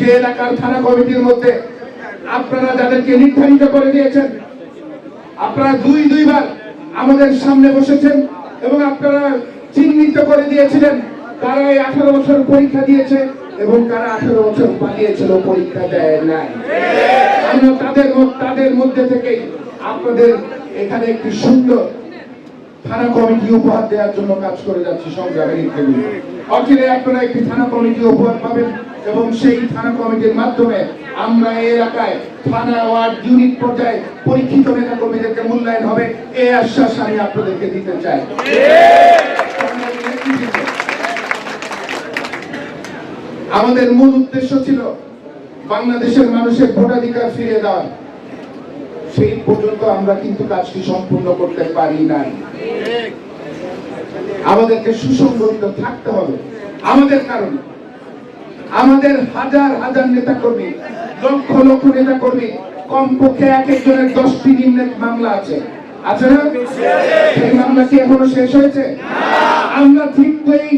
যে এলাকার থানা কমিটির মধ্যে আপনারা যাদেরকে নির্ধারিত করে দিয়েছেন, আপনারা দুই দুইবার আমাদের সামনে বসেছেন এবং আপনারা চিহ্নিত করে দিয়েছিলেন কারা এই আঠারো বছর পরীক্ষা দিয়েছে এবং কারা আঠারো বছর পালিয়েছিল, পরীক্ষা দেয় নাই। আমরা তাদের তাদের মধ্যে থেকেই আপনাদের এখানে একটি সুন্দর থানা কমিটি উপহার দেওয়ার জন্য কাজ করে যাচ্ছি সংগ্রামের অচিরে আপনারা একটি থানা কমিটি উপহার পাবেন। এবং সেই থানা কমিটির মাধ্যমে আমরা এই এলাকায় থানা ওয়ার্ড ইউনিট পর্যায়ে পরীক্ষিত নেতা কর্মীদেরকে মূল্যায়ন হবে এই আশ্বাস আমি আপনাদেরকে দিতে চাই। আমাদের মূল উদ্দেশ্য ছিল বাংলাদেশের মানুষের ভোটাধিকার ফিরে দেওয়া। সেই পর্যন্ত আমরা কিন্তু কাজটি সম্পূর্ণ করতে পারি নাই। আমাদেরকে সুসংগঠিত থাকতে হবে। আমাদের কারণে আমাদের হাজার হাজার নেতা কর্মী লক্ষ লক্ষ নেতা কর্মী কমপক্ষে এক একজনের দশটি নিম্ন মামলা আছে। আছে না? সেই মামলা কি এখনও শেষ হয়েছে? আমরা ঠিক এই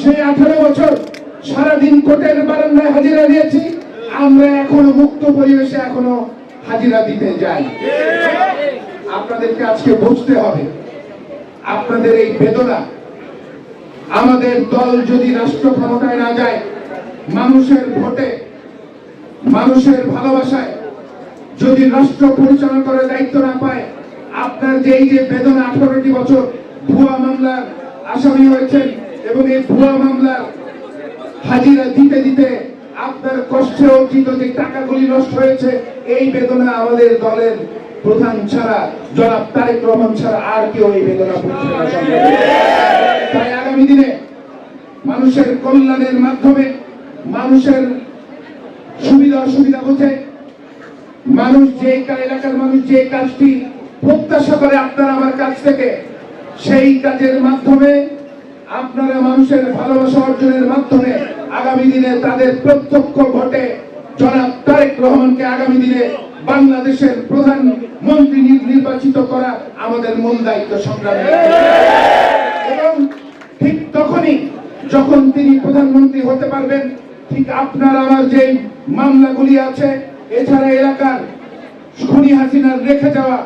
সেই আঠারো বছর সারাদিন কোর্টের বারান্দায় হাজিরা দিয়েছি, আমরা এখনও মুক্ত পরিবেশে এখনও হাজিরা দিতে যাই। আপনাদেরকে আজকে বুঝতে হবে, আপনাদের এই বেদনা আমাদের দল যদি রাষ্ট্র ক্ষমতায় না যায় মানুষের ভোটে, মানুষের ভালোবাসায় যদি রাষ্ট্র পরিচালনা করার দায়িত্ব না পায়, আপনার যে এই যে বেদনা আঠারোটি বছর ভুয়া মামলার আসামি হয়েছেন এবং এই ভুয়া মামলার হাজিরা দিতে দিতে আপনার কষ্টে অর্জিত যে টাকাগুলি নষ্ট হয়েছে, এই বেদনা আমাদের দলের প্রধান ছাড়া, জনাব তারেক রহমান ছাড়া আর কেউ এই বেদনা। তাই আগামী দিনে মানুষের কল্যাণের মাধ্যমে মানুষের সুবিধা অসুবিধা বুঝে। মানুষ যে এলাকার মানুষ যে কাজটি প্রত্যাশা করে আপনারা আমার কাছ থেকে, সেই কাজের মাধ্যমে আপনারা মানুষের ভালোবাসা অর্জনের মাধ্যমে আগামী দিনে তাদের প্রত্যক্ষ ভোটে জনাব তারেক রহমানকে আগামী দিনে বাংলাদেশের প্রধান মন্ত্রী নির্বাচিত করা আমাদের মূল দায়িত্ব সংগ্রামে। এবং ঠিক তখনই যখন তিনি প্রধানমন্ত্রী হতে পারবেন ঠিক আপনার আমার যে মামলাগুলি আছে, এছাড়া এলাকার খুনি হাসিনার রেখে যাওয়া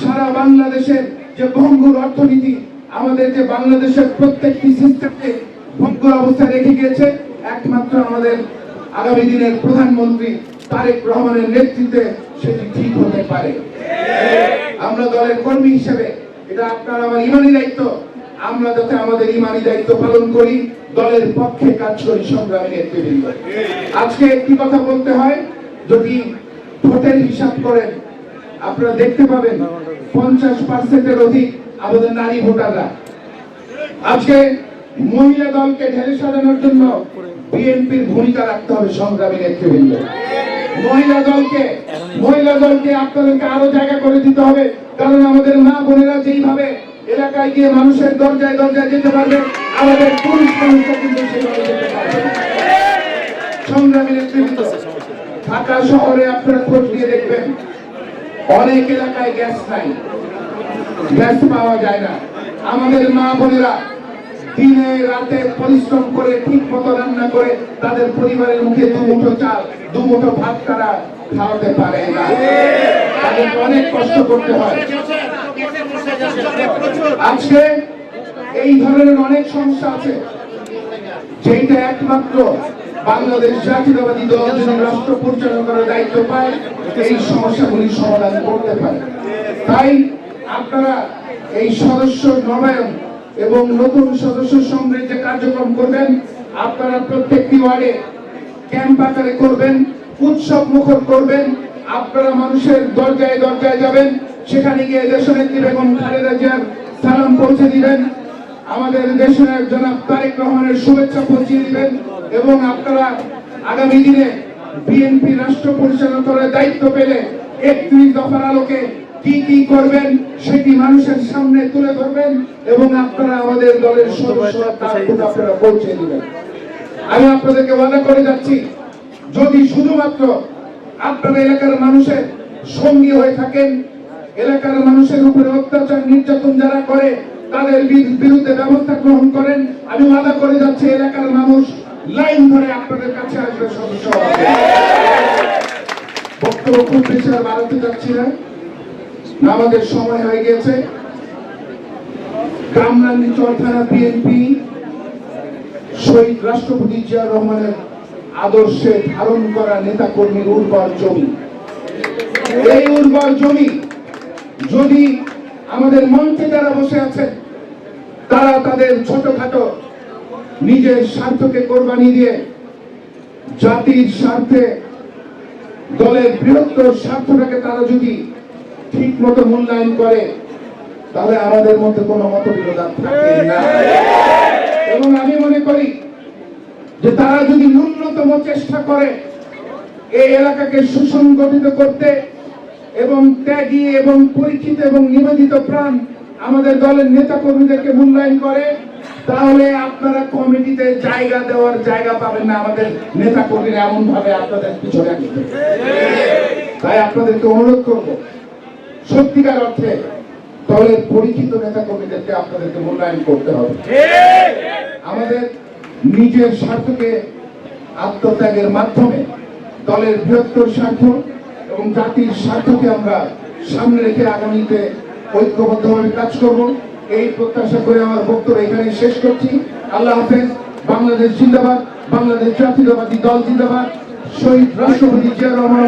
সারা বাংলাদেশের যে ভঙ্গুর অর্থনীতি, আমাদের যে বাংলাদেশের প্রত্যেকটি সিস্টেমকে ভঙ্গুর অবস্থায় রেখে গিয়েছে, একমাত্র আমাদের আগামী দিনের প্রধানমন্ত্রী তারেক রহমানের নেতৃত্বে সেটি ঠিক হতে পারে। আমরা দলের কর্মী হিসেবে, এটা আপনার আমার ইমানি দায়িত্ব আমরা যাতে আমাদের ইমানি দায়িত্ব পালন করি, দলের পক্ষে কাজ করি, সংগ্রামী নেতৃবৃন্দ। আজকে একটি কথা বলতে হয়, যদি ভোটের হিসাব করেন, আপনারা দেখতে পাবেন পঞ্চাশ পার্সেন্টের অধিক আমাদের নারী ভোটাররা। আজকে মহিলা দলকে ঢেলে সাজানোর জন্য বিএনপির ভূমিকা রাখতে হবে সংগ্রামী নেতৃবৃন্দ। মহিলা দলকে মহিলা দলকে আপনাদেরকে আরও জায়গা করে দিতে হবে, কারণ আমাদের মা বোনেরা যেইভাবে এলাকায় গিয়ে মানুষের দরজায় দরজায় যেতে পারবে, আমাদের পুরুষ মানুষরা কিন্তু সেভাবে যেতে পারবে সংগ্রামী নেতৃবৃন্দ, ঢাকা শহরে আপনারা খোঁজ দিয়ে দেখবেন, অনেক এলাকায় গ্যাস নাই, গ্যাস পাওয়া যায় না। আমাদের মা বোনেরা দিনে রাতে পরিশ্রম করে, ঠিক মতো রান্না করে, তাদের পরিবারের মুখে দু মুঠো চাল, দু মুঠো ভাত তারা খাওয়াতে পারে না। তাদেরকে অনেক কষ্ট করতে হয়। আজকে এই ধরনের অনেক সমস্যা আছে যেটা একমাত্র বাংলাদেশ জাতীয়তাবাদী দল যদি রাষ্ট্র পরিচালনা করার দায়িত্ব পায়, এই সমস্যাগুলি সমাধান করতে পারে। তাই আপনারা এই সদস্য নবায়ন এবং নতুন সদস্য যে কার্যক্রম করবেন, আপনারা প্রত্যেকটি ওয়ার্ডে ক্যাম্প আকারে করবেন, উৎসব মুখর করবেন, আপনারা মানুষের দরজায় দরজায় যাবেন সেখানে গিয়ে দেশনেত্রী বেগম খালেদা জিয়ার সালাম পৌঁছে দিবেন। আমাদের দেশের জনাব তারেক রহমানের শুভেচ্ছা পৌঁছিয়ে দিবেন এবং আপনারা আগামী দিনে বিএনপি রাষ্ট্র পরিচালনা করার দায়িত্ব পেলে একত্রিশ দফার আলোকে কি কি করবেন সেটি মানুষের সামনে তুলে ধরবেন এবং আপনারা আমাদের দলের সদস্যরা আপনারা পৌঁছে দিবেন। আমি আপনাদেরকে ওয়াদা করে যাচ্ছি, যদি শুধুমাত্র আপনারা এলাকার মানুষের সঙ্গী হয়ে থাকেন এলাকার মানুষের উপরে অত্যাচার, নির্যাতন যারা করে, তাদের বিরুদ্ধে ব্যবস্থা গ্রহণ করেন। আমি ওয়াদা করে যাচ্ছি এলাকার মানুষ। লাইন ধরে আপনাদের কাছে আসবে সদস্য বক্তব্য খুব বেশি আর বাড়াতে যাচ্ছি না। আমাদের সময় হয়ে গেছে। কামরাঙ্গি চর থানা বিএনপি শহীদ রাষ্ট্রপতি জিয়া রহমানের আদর্শে ধারণ করা নেতা কর্মীর উর্বর জমি। এই উর্বর জমি যদি আমাদের মঞ্চে যারা বসে আছেন, তারা তাদের ছোটখাটো নিজের স্বার্থকে কোরবানি দিয়ে জাতির স্বার্থে দলের বৃহত্তর স্বার্থটাকে তারা যদি ঠিক মতো মূল্যায়ন করে, তাহলে আমাদের মধ্যে কোনো মতবিরোধ থাকে না। এবং আমি মনে করি যে তারা যদি ন্যূনতম চেষ্টা করে, এই এলাকাকে সুসংগঠিত করতে এবং ত্যাগী এবং পরিচিত এবং নিবেদিত প্রাণ আমাদের দলের নেতা কর্মীদেরকে মূল্যায়ন করে, তাহলে আপনারা কমিটিতে জায়গা দেওয়ার জায়গা পাবেন না আমাদের নেতা কর্মীরা এমন ভাবে আপনাদের পিছনে তাই আপনাদেরকে অনুরোধ করব, সত্যিকার অর্থে দলের পরিচিত নেতা কর্মীদেরকে আপনাদেরকে মূল্যায়ন করতে হবে। আমাদের নিজের স্বার্থকে আত্মত্যাগের মাধ্যমে দলের বৃহত্তর স্বার্থ এবং জাতির স্বার্থকে আমরা সামনে রেখে আগামীতে ঐক্যবদ্ধভাবে কাজ করব এই প্রত্যাশা করে আমার বক্তব্য এখানে শেষ করছি আল্লাহ হাফেজ, বাংলাদেশ জিন্দাবাদ, বাংলাদেশ জাতীয়তাবাদী দল জিন্দাবাদ, শহীদ রাষ্ট্রপতি জিয়া রহমান।